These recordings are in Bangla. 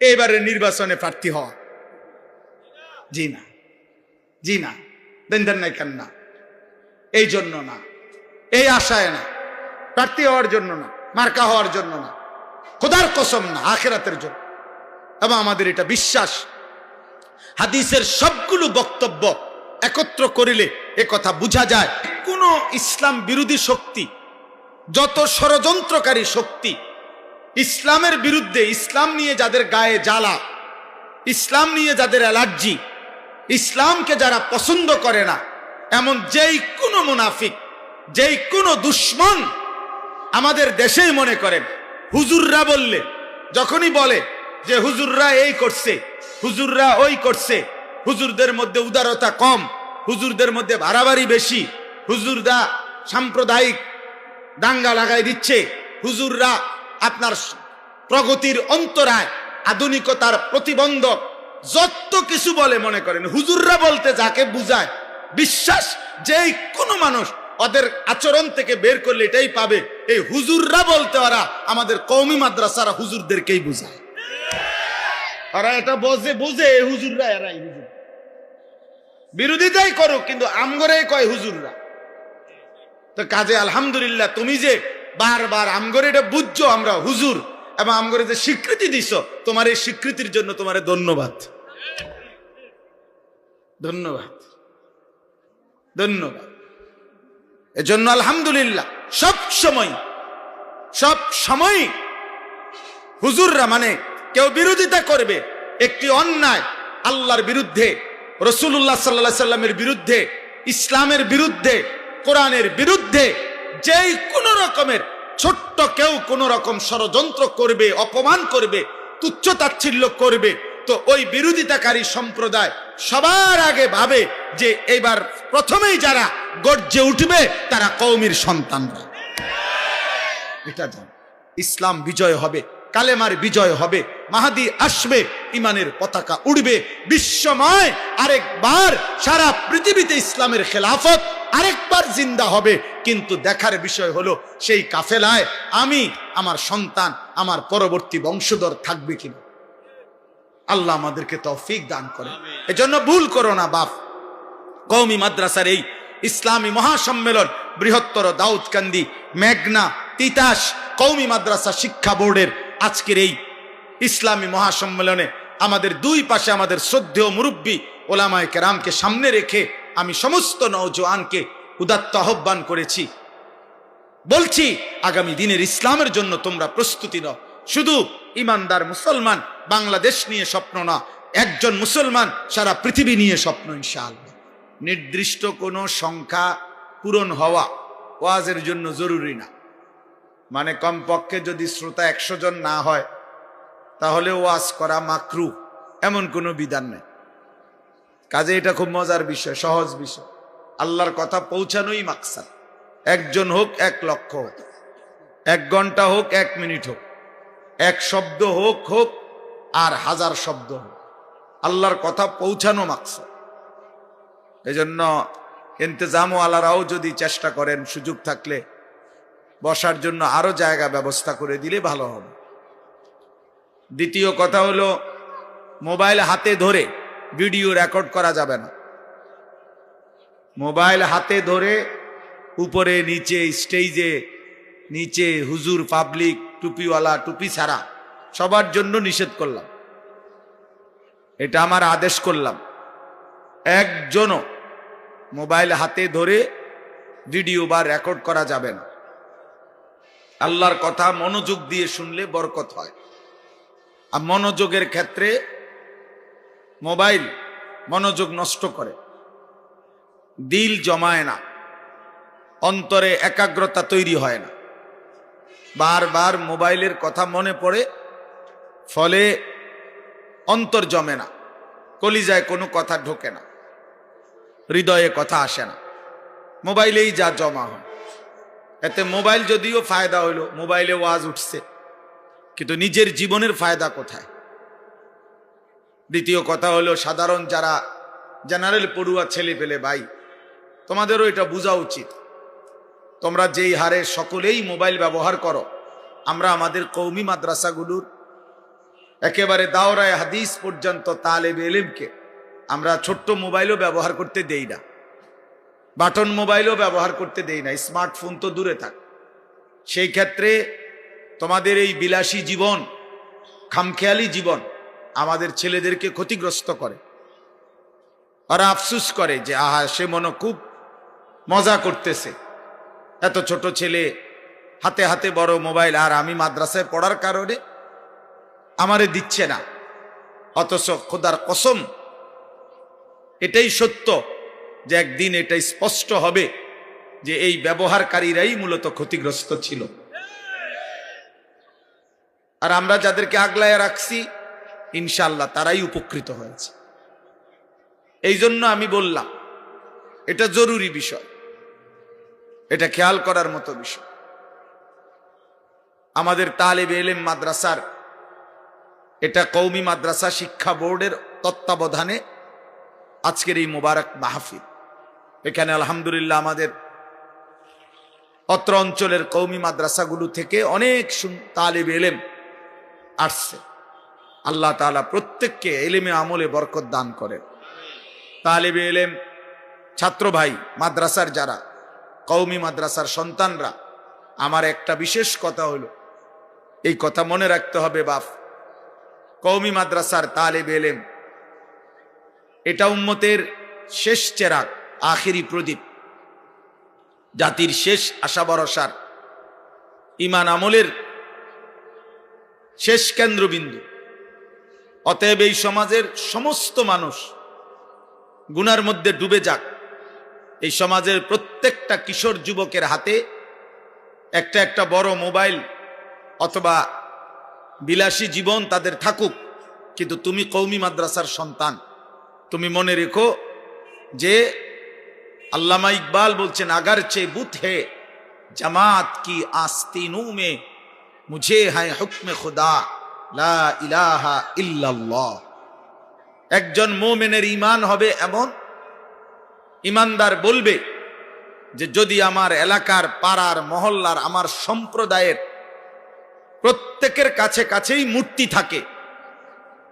এবারে নির্বাচনে প্রার্থী হওয়া। জি না। জি না। দেন দেন নাই কেন না? এই জন্য না। এই আশায় না। প্রার্থী হওয়ার জন্য না। মার্কা হওয়ার জন্য না। খোদার কসম না, আখেরাতের জন্য। এবং আমাদের এটা বিশ্বাস। হাদিসের সবগুলো বক্তব্য একত্র করিলে এ কথা বোঝা যায়। কোন ইসলাম বিরোধী শক্তি, যত ষড়যন্ত্রকারী শক্তি ইসলামের বিরুদ্ধে ইসলাম নিয়ে যাদের গায়ে জ্বালা, ইসলাম নিয়ে যাদের অ্যালার্জি, ইসলামকে যারা পছন্দ করে না, এমন যেই কোনো মুনাফিক, যেই কোনো দুশ্মন আমাদের দেশেই মনে করেন। হুজুররা বললে, যখনই বলে যে হুজুররা এই করছে, হুজুররা ওই করছে, হুজুরদের মধ্যে উদারতা কম, হুজুরদের মধ্যে বাড়াবাড়ি বেশি, হুজুররা সাম্প্রদায়িক দাঙ্গা লাগাই দিচ্ছে, হুজুররা আপনার প্রগতির অন্তরায়, আধুনিকতার প্রতিবন্ধক, যত কিছু বলে মনে করেন, হুজুররা বলতে যাকে বুঝায়, বিশ্বাস যেই কোনো মানুষ ওদের আচরণ থেকে বের করলে এটাই পাবে। এই হুজুররা বলতে ওরা আমাদের কৌমি মাদ্রাসারা হুজুরদেরকেই বুঝায়। ওরা এটা বোঝে, বুঝে হুজুররা, এরাই হুজুর। বিরোধিতাই করুক, কিন্তু আমগরেই কয় হুজুররা। তো কাজে আলহামদুলিল্লাহ, তুমি যে বারবার আমগরে এটা বুঝছ আমরা, হুজুর, এবং আমগরে যে স্বীকৃতি দিছ, তোমার এই স্বীকৃতির জন্য তোমার ধন্যবাদ। ধন্যবাদ। ধন্যবাদ। এজন্য আলহামদুলিল্লাহ, সব সময় সব সময় হুজুররা মানে কেউ বিরোধিতা করবে, একটি অন্যায় আল্লাহর বিরুদ্ধে রসুল্লাহ সাল্লা সাল্লামের বিরুদ্ধে, ইসলামের বিরুদ্ধে, কোরআনের বিরুদ্ধে যেই কোন রকমের ছোট্ট কেউ কোন রকম ষড়যন্ত্র করবে, অপমান করবে, তুচ্ছ তাচ্ছিল্য করবে, তো ওই বিরোধিতাকারী সম্প্রদায় সবার আগে ভাবে যে এবার প্রথমেই যারা গর্জে উঠবে তারা কৌমির সন্তানরা। এটা জান, ইসলাম বিজয় হবে, কালেমার বিজয় হবে, মাহাদি আসবে, ইমানের পতাকা উড়বে, বিশ্বময় আরেকবার সারা পৃথিবীতে ইসলামের খেলাফত আরেকবার জিন্দা হবে। কিন্তু দেখার বিষয় হলো সেই কাফেলায় আমি আমার সন্তান আমার পরবর্তী বংশধর থাকবে কিনা? আল্লাহ আমাদেরকে তৌফিক দান করে এজন্য ভুল করো না বাপ। কৌমি মাদ্রাসার এই ইসলামী মহাসম্মেলন বৃহত্তর দাউদকান্দি মেঘনা তিতাস কৌমি মাদ্রাসা শিক্ষা বোর্ডের আজকের এই ইসলামী মহাসম্মেলনে আমাদের দুই পাশে আমাদের শ্রদ্ধেয় মুরব্বী ওলামায় কেরামকে সামনে রেখে আমি সমস্ত নৌজওয়ানকে উদাত্ত আহ্বান করেছি। বলছি, আগামী দিনের ইসলামের জন্য তোমরা প্রস্তুতি নাও। শুধু ইমানদার মুসলমান বাংলাদেশ নিয়ে স্বপ্ন না, একজন মুসলমান সারা পৃথিবী নিয়ে স্বপ্ন, ইনশাআল্লাহ। নির্দিষ্ট কোনো সংখ্যা পূরণ হওয়া ওয়াজের জন্য জরুরি না। মানে কমপক্ষে যদি শ্রোতা একশো জন না হয়, তাহলে ওয়াজ করা মাকরু, এমন কোনো বিধান নেই। কাজে এটা খুব মজার বিষয়, সহজ বিষয়। আল্লাহর কথা পৌঁছানোই মাকসাদ। একজন হোক, এক লক্ষ হোক, এক ঘণ্টা হোক, এক মিনিট হোক, এক শব্দ হোক হোক, আর হাজার শব্দ হোক। আল্লাহর কথা পৌঁছানো মাকসাদ। এজন্য ইন্তজাম আলারাও যদি চেষ্টা করেন, সুযোগ থাকলে বসার জন্য আরও জায়গা ব্যবস্থা করে দিলে ভালো হবে। দ্বিতীয় কথা হলো, মোবাইল হাতে ধরে ভিডিও রেকর্ড করা যাবে না। মোবাইল হাতে ধরে উপরে, নিচে, স্টেজে, নিচে, হুজুর, পাবলিক, টুপিওয়ালা, টুপি ছাড়া সবার জন্য নিষেধ করলাম। এটা আমার আদেশ করলাম। একজনও মোবাইল হাতে ধরে ভিডিও বা রেকর্ড করা যাবে না। আল্লাহর কথা মনোযোগ দিয়ে শুনলে বরকত হয়। আর মনোযোগের ক্ষেত্রে মোবাইল মনোযোগ নষ্ট করে। দিল জমায় না। অন্তরে একাগ্রতা তৈরি হয় না। বারবার মোবাইলের কথা মনে পড়ে, ফলে অন্তর জমে না। কলিজায় কোনো কথা ঢোকে না। হৃদয়ে কথা আসে না। মোবাইলেই যা জমা হয়। এতে মোবাইল যদিও ফায়দা হইল, মোবাইলে ওয়াজ উঠছে, কিন্তু নিজের জীবনের ফায়দা কোথায়? দ্বিতীয় কথা হলো, সাধারণ যারা জেনারেল পড়ুয়া ছেলে পেলে ভাই, তোমাদেরও এটা বোঝা উচিত। তোমরা যেই হারে সকলেই মোবাইল ব্যবহার করো, আমরা আমাদের কৌমি মাদ্রাসাগুলোর একেবারে দাওরায় হাদিস পর্যন্ত তালেব এলিমকে আমরা ছোট্ট মোবাইলও ব্যবহার করতে দেই না। বাটন মোবাইলও ব্যবহার করতে দেই না স্মার্টফোন তো দূরে থাক। সেই ক্ষেত্রে তোমাদের এই বিলাসী জীবন, খামখেয়ালি জীবন আমাদের ছেলেদেরকে ক্ষতিগ্রস্ত করে। ওরা আফসুস করে যে, আহা, সে মনে খুব মজা করতেছে। এত ছোট ছেলে, হাতে হাতে বড় মোবাইল, আর আমি মাদ্রাসায় পড়ার কারণে আমারে দিচ্ছে না। অথচ খোদার কসম, এটাই সত্য যে একদিন এটা স্পষ্ট হবে যে এই ব্যবহারকারীরাই মূলত ক্ষতিগ্রস্ত ছিল। আর আমরা যাদেরকে আগলায় রাখছি ইনশাল্লাহ তারাই উপকৃত হয়েছে। এই জন্য আমি বললাম, এটা জরুরি বিষয়। এটা খেয়াল করার মতো বিষয়। আমাদের তালেব এলেম মাদ্রাসার, এটা কৌমি মাদ্রাসা শিক্ষা বোর্ডের তত্ত্বাবধানে আজকের এই মোবারক মাহফিল। এখানে আলহামদুলিল্লাহ আমাদের অত্র অঞ্চলের কৌমি মাদ্রাসাগুলো থেকে অনেক তালেব এলেম আসছে। আল্লাহ তালা প্রত্যেককে এলেমে আমলে বরকত দান করেন। তালেবে এলেম ছাত্র ভাই, মাদ্রাসার যারা কৌমি মাদ্রাসার সন্তানরা, আমার একটা বিশেষ কথা হলো, এই কথা মনে রাখতে হবে বাপ। কৌমি মাদ্রাসার তালেব এলেম, এটা উম্মতের শেষ চেরাগ, আখেরি প্রদীপ। জাতির শেষ আশা ভরসার ইমান আমলের শেষ কেন্দ্রবিন্দু। অতএব এই সমাজের সমস্ত মানুষ গুনার মধ্যে ডুবে যাক। এই সমাজের প্রত্যেকটা কিশোর যুবকের হাতে একটা একটা বড় মোবাইল অথবা বিলাসী জীবন তাদের থাকুক, কিন্তু তুমি কৌমি মাদ্রাসার সন্তান। তুমি মনে রেখো যে আল্লামা ইকবাল বলছেন আগার চে বুথ হে, জামাত কি আস্তিনু মে মুঝে হ্যাঁ হুকমে খুদা। লা ইলাহা ইল্লাল্লাহ। একজন মোমেনের ইমান হবে এমন? ইমানদার বলবে যে, যদি আমার এলাকার পাড়ার মহল্লার আমার সম্প্রদায়ের প্রত্যেকের কাছে কাছেই মূর্তি থাকে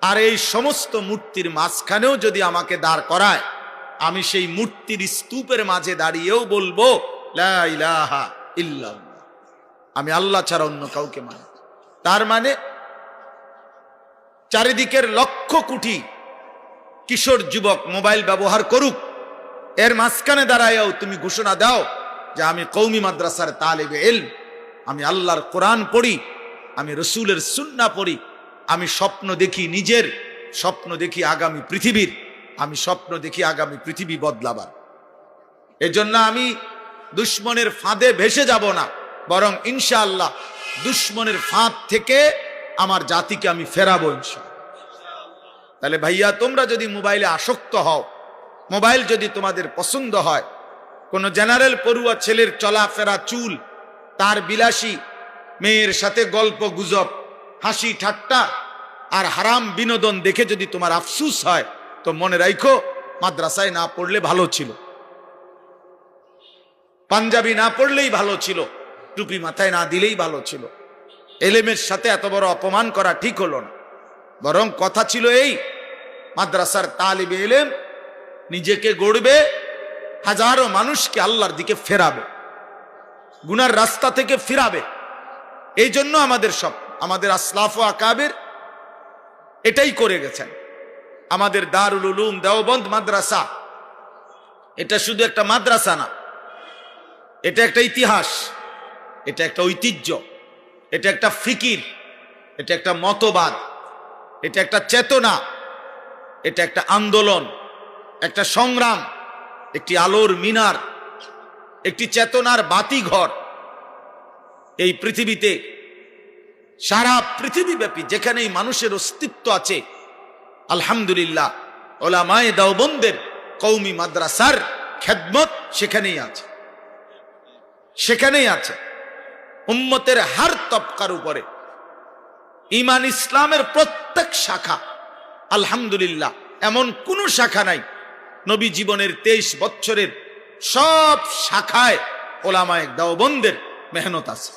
আর এই সমস্ত মূর্তির মাঝখানেও যদি আমাকে দাঁড় করায়, আমি সেই মূর্তির স্তূপের মাঝে দাঁড়িয়েও বলব ইল্লাল্লাহ। আমি আল্লাহ ছাড়া অন্য কাউকে মানি তার মানে চারিদিকের লক্ষ কোটি কিশোর যুবক মোবাইল ব্যবহার করুক। এর মাঝখানে দাঁড়ায়ও তুমি ঘোষণা দাও যে আমি কৌমি মাদ্রাসার তালেবে এল আমি আল্লাহর কোরআন পড়ি, আমি রসুলের সুন্না পড়ি, আমি স্বপ্ন দেখি নিজের, স্বপ্ন দেখি আগামী পৃথিবীর, আমি স্বপ্ন দেখি আগামী পৃথিবী বদলাবার। এজন্য আমি দুশ্মনের ফাঁদে ভেসে যাব না, বরং ইনশাআল্লাহ দুশ্মনের ফাঁদ থেকে আমার জাতিকে আমি ফেরাবো ইনশা। তাহলে ভাইয়া, তোমরা যদি মোবাইলে আসক্ত হও, মোবাইল যদি তোমাদের পছন্দ হয়, কোনো জেনারেল পড়ুয়া ছেলের চলাফেরা চুল, তার বিলাসী মেয়ের সাথে গল্প গুজব, হাসি ঠাট্টা আর হারাম বিনোদন দেখে যদি তোমার আফসুস হয়, তো মনে রাখো মাদ্রাসায় না পড়লে ভালো ছিল। পাঞ্জাবি না পড়লেই ভালো ছিল, টুপি মাথায় না দিলেই ভালো ছিল। এলেমের সাথে এত বড় অপমান করা ঠিক হলো না। বরং কথা ছিল এই, মাদ্রাসার তালিবে এলেম নিজেকে গড়বে, হাজারো মানুষকে আল্লাহর দিকে ফেরাবে, গুনার রাস্তা থেকে ফিরাবে। এই জন্য আমাদের সব, আমাদের আসলাফ ও আকাবের এটাই করে গেছেন। আমাদের দারুল উলুম দেওবন্দ মাদ্রাসা, এটা শুধু একটা মাদ্রাসা না, এটা একটা ইতিহাস, এটা একটা ঐতিহ্য। এটা একটা ফিকির, এটা একটা মতবাদ, এটা একটা চেতনা, এটা একটা আন্দোলন, একটা সংগ্রাম, একটি আলোর মিনার, একটি চেতনার বাতিঘর। এই পৃথিবীতে, সারা পৃথিবীব্যাপী যেখানেই মানুষের অস্তিত্ব আছে, আলহামদুলিল্লাহ, ওলামায় দাওবন্দের কৌমি মাদ্রাসার খেদমত সেখানেই আছে। সেখানেই আছে। উম্মতের হার তপকার উপরে। ইমান ইসলামের প্রত্যেক শাখা, আলহামদুলিল্লাহ, এমন কোন শাখা নাই। নবী জীবনের তেইশ বছরের সব শাখায় ওলামায় দাওবন্দের মেহনত আছে।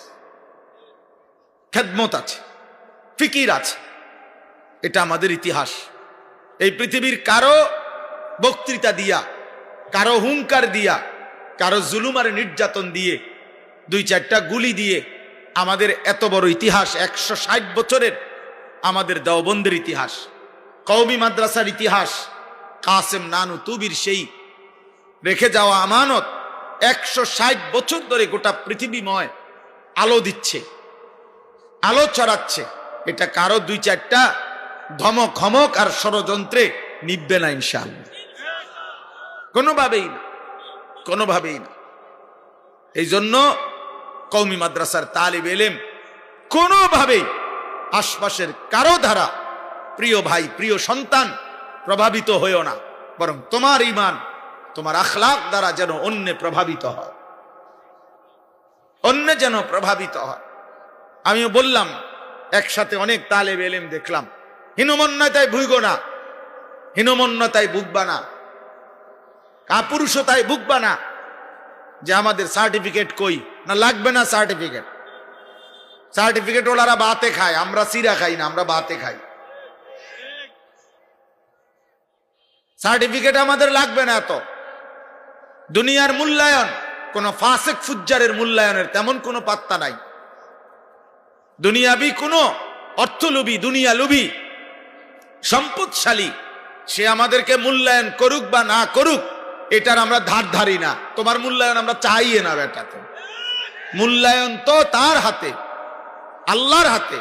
খেদমত আছে, ফিকির আছে। এটা আমাদের ইতিহাস। এই পৃথিবীর কারও বক্তৃতা দিয়া, কারও হুঙ্কার দিয়া, কারও জুলুম আর নির্যাতন দিয়ে দুই চারটা গুলি দিয়ে আমাদের এত বড় ইতিহাস, একশো ষাট বছরের আমাদের দেওবন্দের ইতিহাস কৌমি মাদ্রাসার ইতিহাস, কাসেম নানু তুবির সেই রেখে যাওয়া আমানত একশো ষাট বছর ধরে গোটা পৃথিবীময় আলো দিচ্ছে, আলো ছড়াচ্ছে। এটা কারও দুই চারটা ধমক ধমক আর ষড়যন্ত্রে নিববে না ইনশাআল্লাহ। কোনোভাবেই না কোনোভাবেই না। এই জন্য কৌমি মাদ্রাসার তালিব এলেম কোনোভাবেই আশপাশের কারও দ্বারা প্রিয় ভাই, প্রিয় সন্তান প্রভাবিত হয়েও না। বরং তোমার ইমান তোমার আখলাক দ্বারা যেন অন্যে প্রভাবিত হয়। অন্য যেন প্রভাবিত হয়। আমিও বললাম, একসাথে অনেক তালেব এলেম দেখলাম। হীনমন্যতায় ভুইগ না। হীনমন্যতায় ভুগবা না। কাপুরুষতায় ভুগবা না। যে আমাদের সার্টিফিকেট কই? না, লাগবে না সার্টিফিকেট সার্টিফিকেট ওলারা বাতে খায়, আমরা সিরা খাই না, আমরা বাতে খাই। সার্টিফিকেট আমাদের লাগবে না এত। দুনিয়ার মূল্যায়ন, কোন ফাসেক ফুজ্জারের মূল্যায়নের তেমন কোনো পাত্তা নাই। দুনিয়াবি কোনো অর্থলোভী দুনিয়া লোভী সম্পদশালী, সে আমাদেরকে মূল্যায়ন করুক বা না করুক, এটার আমরা ধার ধারি না। তোমার মূল্যায়ন আমরা চাইয়ে না বেটাতে মূল্যায়ন তো তার হাতে, আল্লাহর হাতে।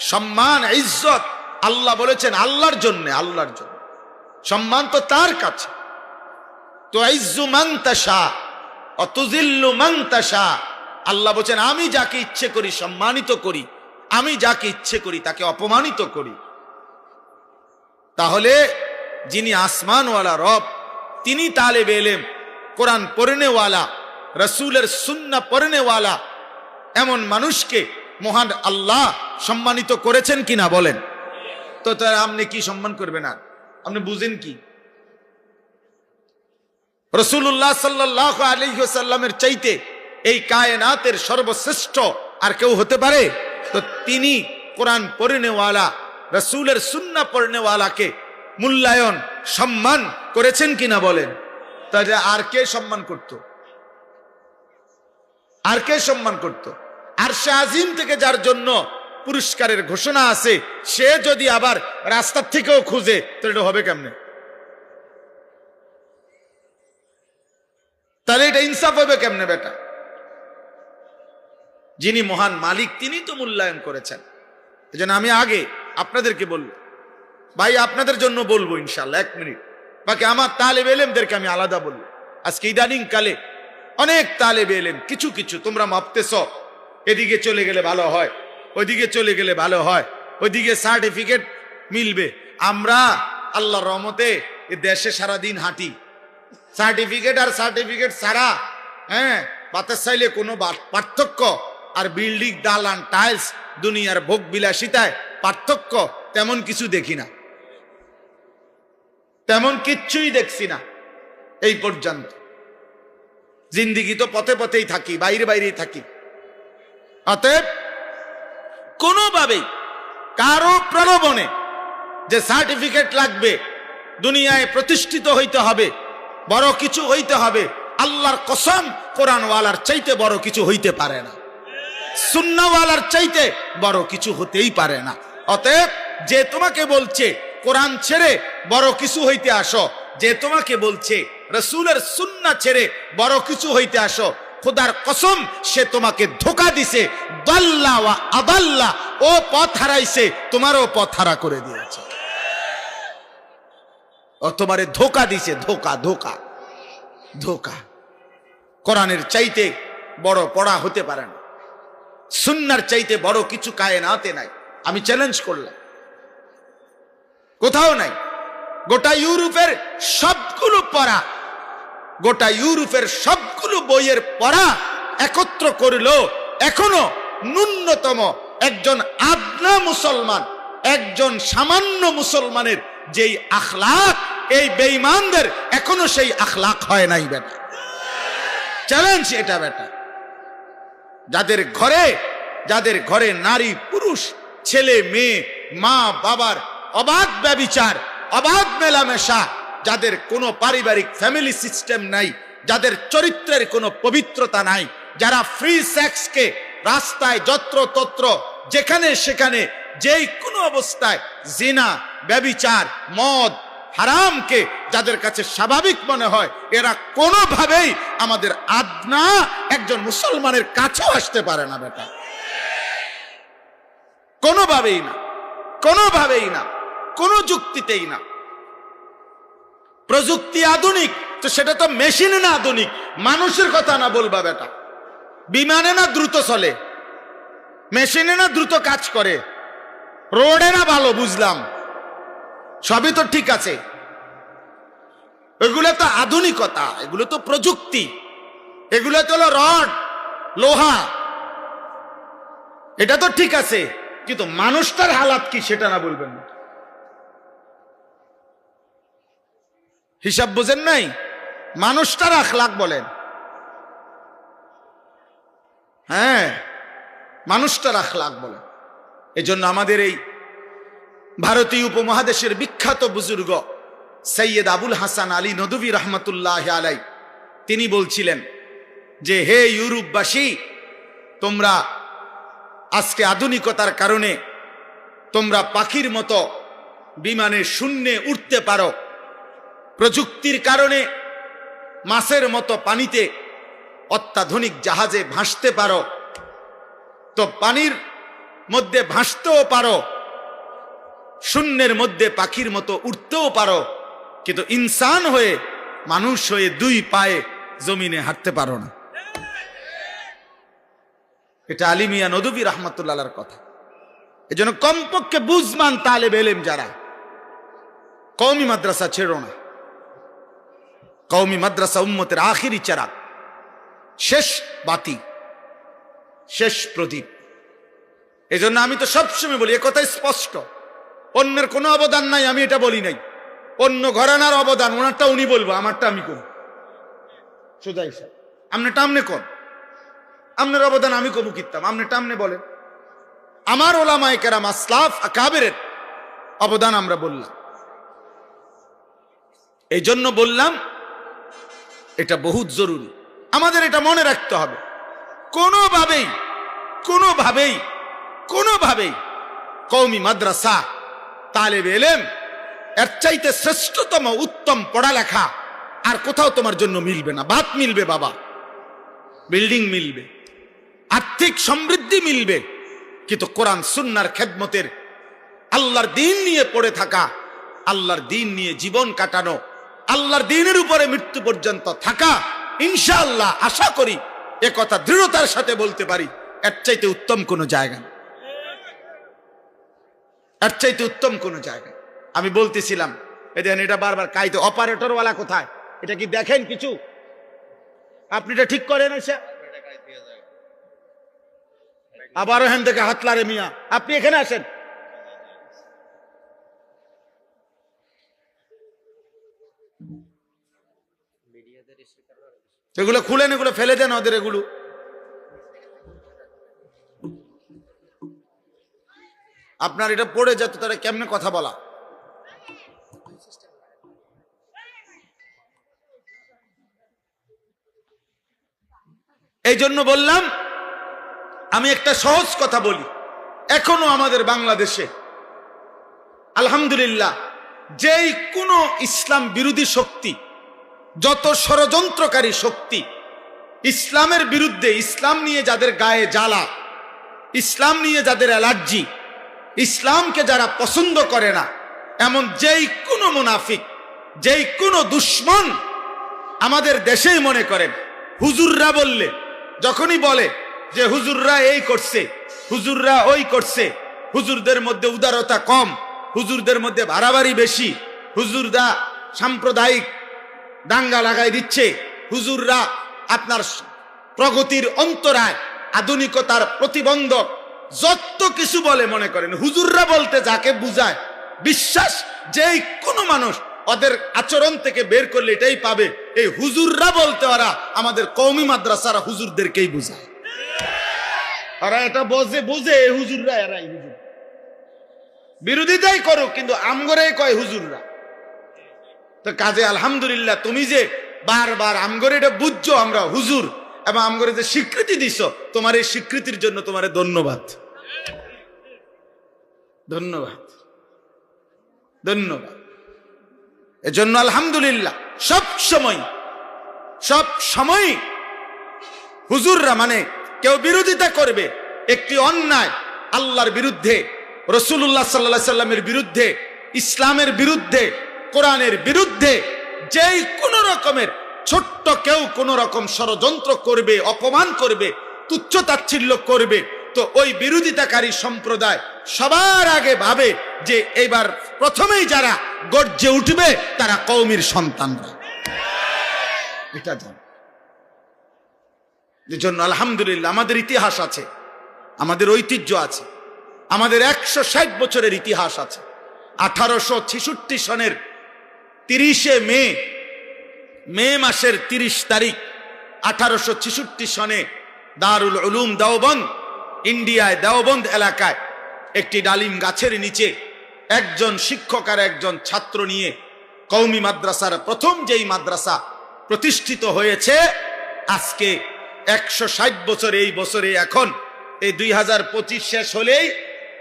সম্মান, ইজ্জত। আল্লাহ বলেছেন আল্লাহর জন্য আল্লাহর জন্য। সম্মান তো তার কাছে। তো অতুজিল্লু মাংতাসা আল্লাহ বলছেন, আমি যাকে ইচ্ছে করি সম্মানিত করি, আমি যাকে ইচ্ছে করি তাকে অপমানিত করি। তাহলে যিনি আসমানওয়ালা রব, তিনি তালেব এলেম, কোরআন পড়নেওয়ালা রসুলের সুন্না পড়নেওয়ালা এমন মানুষকে মহান আল্লাহ সম্মানিত করেছেন কিনা বলেন। তো তার আপনি কি সম্মান করবেন আর? আপনি বুঝেন কি? রসুল্লাহ সাল্লাহ আলিহাসাল্লামের চাইতে এই কায়নাতের সর্বশ্রেষ্ঠ আর কেউ হতে পারে? তো তিনি কোরআন পড়নেওয়ালা, রসুলের সুন্না পড়নেওয়ালাকে মূল্যায়ন, সম্মান করেছেন কিনা বলেন? তাহলে আর কে সম্মান করত? আর কে সম্মান করত? আর সে আজিম থেকে যার জন্য পুরস্কারের ঘোষণা আছে, সে যদি আবার রাস্তার থেকেও খুঁজে তো এটা হবে কেমনে? তাহলে এটা ইনসাফ হবে কেমনে বেটা? যিনি মহান মালিক তিনি তো মূল্যায়ন করেছেন। এই আমি আগে আপনাদেরকে বলব। ভাই, আপনাদের জন্য বলব ইনশাল্লাহ এক মিনিট। বাকি আমার তালেব এলেমদেরকে আমি আলাদা বলব। আজকে ইদানিং কালে অনেক তালেব এলেম কিছু কিছু, তোমরা মাপতেছ। এদিকে চলে গেলে ভালো হয়, ওইদিকে চলে গেলে ভালো হয়, ওইদিকে সার্টিফিকেট মিলবে। আমরা আল্লাহর রহমতে এ দেশে সারাদিন হাঁটি। সার্টিফিকেট আর সার্টিফিকেট ছাড়া হ্যাঁ বাতাস চাইলে কোনো পার্থক্য। আর বিল্ডিং দালান টাইলস দুনিয়ার ভোগ বিলাসিতায় পার্থক্য তেমন কিছু দেখি না। তেমন কিচ্ছুই দেখছি না। এই পর্যন্ত। জিন্দিগি তো পথে পথেই থাকি, বাইরে বাইরেই থাকি। অতএব কোনোভাবেই কারও প্রলোভনে যে সার্টিফিকেট লাগবে, দুনিয়ায় প্রতিষ্ঠিত হইতে হবে, বড় কিছু হইতে হবে, আল্লাহর কসম কোরআনওয়ালার চাইতে বড় কিছু হইতে পারে না। সুন্নাওয়ালার চাইতে বড় কিছু হতেই পারে না। অতএব যে তোমাকে বলছে, কোরআন ছেড়ে বড় কিছু হইতে আসো যে তোমাকে বলছে, রসুলের সুন্না ছেড়ে বড় কিছু হইতে আসো। খোদার কসম, সে তোমাকে ধোকা দিছে, দল্লা ওয়া আদাল্লা। ও পথ হারাইছে, তোমারও পথ হারা করে দিয়েছে। ও তোমারে ধোকা দিছে, ধোকা ধোকা ধোকা। কোরআনের চাইতে বড় পড়া হতে পারে না। সুন্নার চাইতে বড় কিছু কায়নাতে নাই। আমি চ্যালেঞ্জ করলাম। কোথাও নাই। গোটা ইউরোপের সবগুলো পড়া, গোটা ইউরোপের সবগুলো বইয়ের পড়া একত্র করিল এখনও ন্যূনতম একজন আদনা মুসলমান, একজন সামান্য মুসলমানের যেই আখলাক, এই বেঈমানদের এখনও সেই আখলাক হয় নাই বেটা। চ্যালেঞ্জ এটা বেটা। যাদের ঘরে যাদের ঘরে নারী, পুরুষ, ছেলে, মেয়ে, মা, বাবার অবাধ ব্যবিচার অবাধ মেলামেশা যাদের কোনো পারিবারিক ফ্যামিলি সিস্টেম নাই, যাদের চরিত্রের কোনো পবিত্রতা নাই, যারা ফ্রি সেক্সকে রাস্তায় যত্র তত্র যেখানে সেখানে, যেই কোনো অবস্থায় জিনা, ব্যবিচার, মদ, হারামকে যাদের কাছে স্বাভাবিক মনে হয়, এরা কোনোভাবেই আমাদের আদনা একজন মুসলমানের কাছেও আসতে পারে না, বেটা। কোনোভাবেই না কোনোভাবেই না। কোনো যুক্তিতেই না। প্রযুক্তি আধুনিক, তো সেটা তো মেশিনে না আধুনিক। মানুষের কথা না বলবা বেটা। বিমানে না দ্রুত চলে। মেশিনে না দ্রুত কাজ করে। রোডে না ভালো, বুঝলাম। সবই তো ঠিক আছে। এগুলো তো আধুনিকতা, এগুলো তো প্রযুক্তি। এগুলো তো হলো রড, লোহা। এটা তো ঠিক আছে, কিন্তু মানুষটার হালাত কি সেটা না বলবেন। না হিসাব বোঝেন নাই? মানুষটার আখলাক বলেন। হ্যাঁ মানুষটার আখলাক বলেন। এজন্য আমাদের এই ভারতীয় উপমহাদেশের বিখ্যাত বুজুর্গ সৈয়দ আবুল হাসান আলী নদবী রহমতুল্লাহ আলাই, তিনি বলছিলেন যে, হে ইউরোপবাসী, তোমরা আজকে আধুনিকতার কারণে তোমরা পাখির মতো বিমানে শূন্যে উঠতে পারো। প্রযুক্তির কারণে মাছের মতো পানিতে অত্যাধুনিক জাহাজে ভাসতে পারো। তো পানির মধ্যে ভাসতেও পারো, শূন্যের মধ্যে পাখির মতো উঠতেও পারো, কিন্তু ইনসান হয়ে, মানুষ হয়ে দুই পায়ে জমিনে হাঁটতে পারো না। এটা আলিমিয়া নদবী রহমতুল্লাহর কথা। এজন্য কমপক্ষে বুঝমান তালে বেলেম যারা কৌমি মাদ্রাসা ছেড়ো না। কৌমি মাদ্রাসা উম্মতের আখিরি চারা শেষ বাতি, শেষ প্রদীপ। এজন্য আমি তো সবসময় বলি একথাই স্পষ্ট। অন্যের কোনো অবদান নাই, আমি এটা বলি নাই। অন্য ঘরানার অবদান, ওনারটা উনি বলব, আমারটা আমি করব সোজা হিসাব আপনারটা আমনে কর আপনার অবদান আমি কবু কিতাম আপনিটা আমনে বলেন। আমার ওলামায় কেরাম আসলাফ কাবেরের অবদান আমরা বললাম। এই জন্য বললাম এটা বহুত জরুরি। আমাদের এটা মনে রাখতে হবে। কোনোভাবেই কোনোভাবেই কোনোভাবেই কৌমি মাদ্রাসা, তালেব এলেম, এর চাইতে শ্রেষ্ঠতম উত্তম পড়ালেখা আর কোথাও তোমার জন্য মিলবে না। ভাত মিলবে বাবা। বিল্ডিং মিলবে। আর্থিক সমৃদ্ধি মিলবে। কিন্তু কোরআন সুন্নার খেদমতের আল্লাহর দিন নিয়ে পড়ে থাকা, আল্লাহর দিন নিয়ে জীবন কাটানো আল্লাহর দিনের উপরে মৃত্যু পর্যন্ত থাকা, ইনশাআল্লাহ আশা করি এ কথা দৃঢ়তার সাথে বলতে পারি, এর চাইতে উত্তম কোনো জায়গা। এর চাইতে উত্তম কোনো জায়গা আমি বলতেছিলাম এ দেখেন, এটা বারবার কাইতে অপারেটরওয়ালা কোথায়? এটা কি দেখেন কিছু? আপনি এটা ঠিক করেন এসে আবারও হেন থেকে হাতলারে মিয়া, আপনি এখানে আসেন। এগুলো খুলেন, এগুলো ফেলে দেন ওদের এগুলো। আপনার এটা পড়ে যেত তারা কেমনে কথা বলা? এই জন্য বললাম, আমি একটা সহজ কথা বলি। এখনও আমাদের বাংলাদেশে, আলহামদুলিল্লাহ যেই কোনো ইসলাম বিরোধী শক্তি, যত ষড়যন্ত্রকারী শক্তি, ইসলামের বিরুদ্ধে ইসলাম নিয়ে যাদের গায়ে জ্বালা, ইসলাম নিয়ে যাদের অ্যালার্জি, ইসলামকে যারা পছন্দ করে না, এমন যেই কোনো মুনাফিক, যেই কোনো দুশ্মন আমাদের দেশেই মনে করেন, হুজুররা বললে, যখনই বলে যে হুজুররা এই করছে, হুজুররা ওই করছে, হুজুরদের মধ্যে উদারতা কম হুজুরদের মধ্যে বাড়াবাড়ি বেশি। হুজুররা সাম্প্রদায়িক দাঙ্গা লাগাই দিচ্ছে। হুজুররা আপনার প্রগতির অন্তরায়, আধুনিকতার প্রতিবন্ধক, যত কিছু বলে মনে করেন। হুজুররা বলতে যাকে বুঝায়, বিশ্বাস যেই কোনো মানুষ ওদের আচরণ থেকে বের করলে এটাই পাবে। এই হুজুররা বলতে ওরা আমাদের কৌমি মাদ্রাসারা হুজুরদেরকেই বুঝায়। ওরা এটা বোঝে, বুঝে হুজুররা এরাই হুজুর। বিরোধিতাই করো কিন্তু আমগরেই কয় হুজুররা? তো কাজে আলহামদুলিল্লাহ, তুমি যে বারবার আমগরে এটা বুঝছ, আমরা হুজুর, এবং আমগরে যে স্বীকৃতি দিছ, তোমার এই স্বীকৃতির জন্য তোমার ধন্যবাদ। ধন্যবাদ। ধন্যবাদ। এজন্য আলহামদুলিল্লাহ, সব সময় সব সময় হুজুররা মানে কেউ বিরোধিতা করবে, একটি অন্যায় আল্লাহর বিরুদ্ধে রসুল্লাহ সাল্লা সাল্লামের বিরুদ্ধে, ইসলামের বিরুদ্ধে, কোরআনের বিরুদ্ধে যেই কোন রকমের ছোট্ট কেউ কোন রকম ষড়যন্ত্র করবে, অপমান করবে, তুচ্ছ তাচ্ছিল্য করবে, তো ওই বিরোধিতাকারী সম্প্রদায় সবার আগে ভাবে যে এবার প্রথমেই যারা গর্জে উঠবে তারা কৌমির সন্তানরা। এটা জান। জন্য আলহামদুলিল্লাহ আমাদের ইতিহাস আছে, আমাদের ঐতিহ্য আছে। আমাদের একশো ষাট বছরের ইতিহাস আছে। আঠারোশো ছেষট্টি সনের তিরিশে মে মে মাসের তিরিশ তারিখ, আঠারোশো ছেষট্টি সনে দারুল উলুম দেওবন্দ, ইন্ডিয়ায় দেওবন্দ এলাকায় একটি ডালিম গাছের নিচে একজন শিক্ষক আর একজন ছাত্র নিয়ে কৌমি মাদ্রাসার প্রথম যেই মাদ্রাসা প্রতিষ্ঠিত হয়েছে, আজকে একশো ষাট বছর এই বছরে এখন, এই দুই হাজার পঁচিশ শেষ হলেই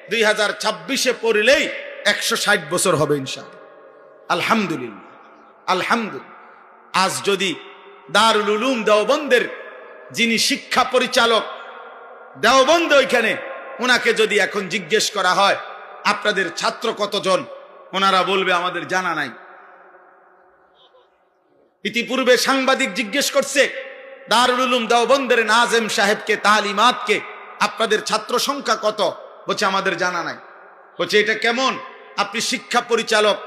দুই হাজার ছাব্বিশে পড়লেই একশো ষাট বছর হবে ইনশা আলহামদুলিল্লাহ। আলহামদুলিল্লাহ। আজ যদি দারুল উলুম দেওবন্দের যিনি শিক্ষা পরিচালক দেওবন্দ ওইখানে, ওনাকে যদি এখন জিজ্ঞেস করা হয়, আপনাদের ছাত্র কতজন? ওনারা বলবে, আমাদের জানা নাই। ইতিপূর্বে সাংবাদিক জিজ্ঞেস করছে, দারুল উলুম দেওবন্দের নাজেম সাহেবকে, তালিমাতকে, আপনাদের ছাত্র সংখ্যা কত? বলছে, আমাদের জানা নাই। বলছে, এটা কেমন? আপনি শিক্ষা পরিচালক,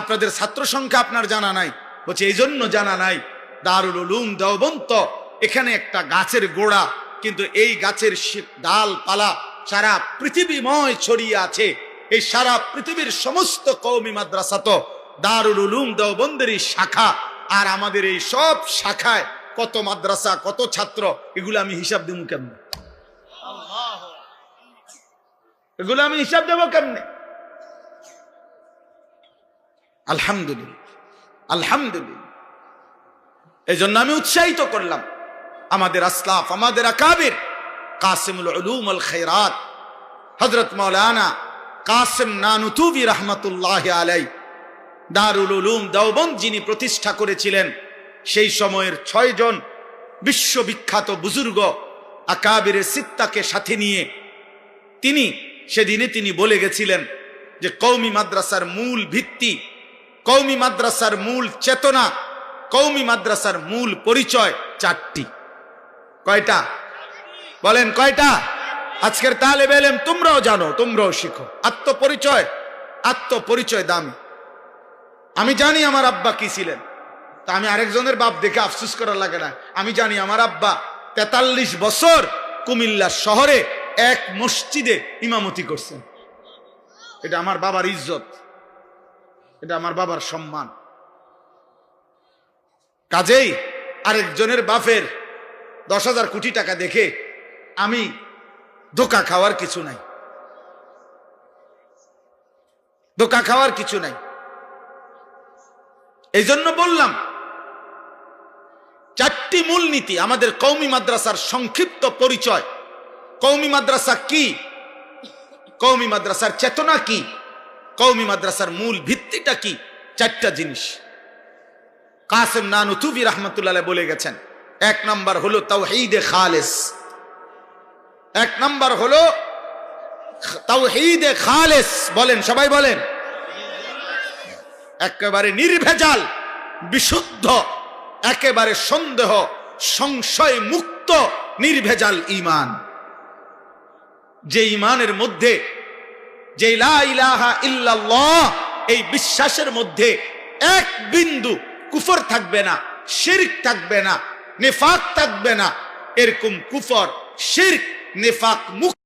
আপনাদের ছাত্র সংখ্যা আপনার জানা নাই। বলছে এই জন্য জানা নাই। দারুল উলুম দেওবন্ত, এখানে একটা গাছের গোড়া, কিন্তু এই গাছের ডাল পালা সারা পৃথিবীময় ছড়িয়ে আছে। এই সারা পৃথিবীর সমস্ত কৌমি মাদ্রাসা তো দারুল উলুম দেওবন্দেরই শাখা, আর আমাদের এই সব শাখায় কত মাদ্রাসা, কত ছাত্র, এগুলো আমি হিসাব দেব কেমনে? এগুলো আমি হিসাব দেবো কেমনে? আলহামদুলিল্লাহ আলহামদুলিল্লাহ। এই জন্য আমি উৎসাহিত করলাম আমাদের আসলাফ, আমাদের আকাবির কাসিমুল উলুম আল খেরাত হজরত মৌলানা কাসিম নানুতুবি রহমতুল্লাহ আলাই দারুল উলুম দেওবন্দ যিনি প্রতিষ্ঠা করেছিলেন, সেই সময়ের ছয়জন বিশ্ববিখ্যাত বুজুর্গ আকাবিরে সিত্তাকে সাথে নিয়ে তিনি সেদিনে তিনি বলে গেছিলেন যে কৌমি মাদ্রাসার মূল ভিত্তি কৌমি মাদ্রাসার মূল চেতনা কৌমি মাদ্রাসার মূল পরিচয় চারটি। কয়টা? বলেন কয়টা? আজকের তালে বেলেম তোমরাও জানো, তোমরাও শিখো। আত্মপরিচয় আত্মপরিচয় দামি। আমি জানি আমার আব্বা কি ছিলেন। তা আমি আরেকজনের বাপ দেখে আফসুস করার লাগে না। আমি জানি আমার আব্বা তেতাল্লিশ বছর কুমিল্লা শহরে এক মসজিদে ইমামতি করছেন। এটা আমার বাবার ইজ্জত। এটা আমার বাবার সম্মান। কাজেই আরেকজনের বাপের দশ হাজার কোটি টাকা দেখে আমি ধোকা খাওয়ার কিছু নাই। ধোকা খাওয়ার কিছু নাই। এই জন্য বললাম, চারটি মূলনীতি আমাদের কৌমি মাদ্রাসার সংক্ষিপ্ত পরিচয় কৌমি মাদ্রাসা কি? কৌমি মাদ্রাসার চেতনা কি? কৌমি মাদ্রাসার মূল ভিত্তিটা কি? চারটা জিনিস। কাসেম নানুতুবি রহমতুল্লাহ বলে গেছেন, এক নম্বর হলো তাও তাওহিদে খালেস। এক নম্বর হলো তাও তাওহিদে খালেস, বলেন, সবাই বলেন। একেবারে নির্ভেজাল, বিশুদ্ধ, একেবারে সন্দেহ, সংশয় মুক্ত, নির্ভেজাল ইমান। যে ইমানের মধ্যে, যে ইল্লাল্লাহ, এই বিশ্বাসের মধ্যে এক বিন্দু কুফর থাকবে না, শিরক থাকবে না, নেফাক থাকবে না। এরকম কুফর, শিরক, নেফাক মুক্ত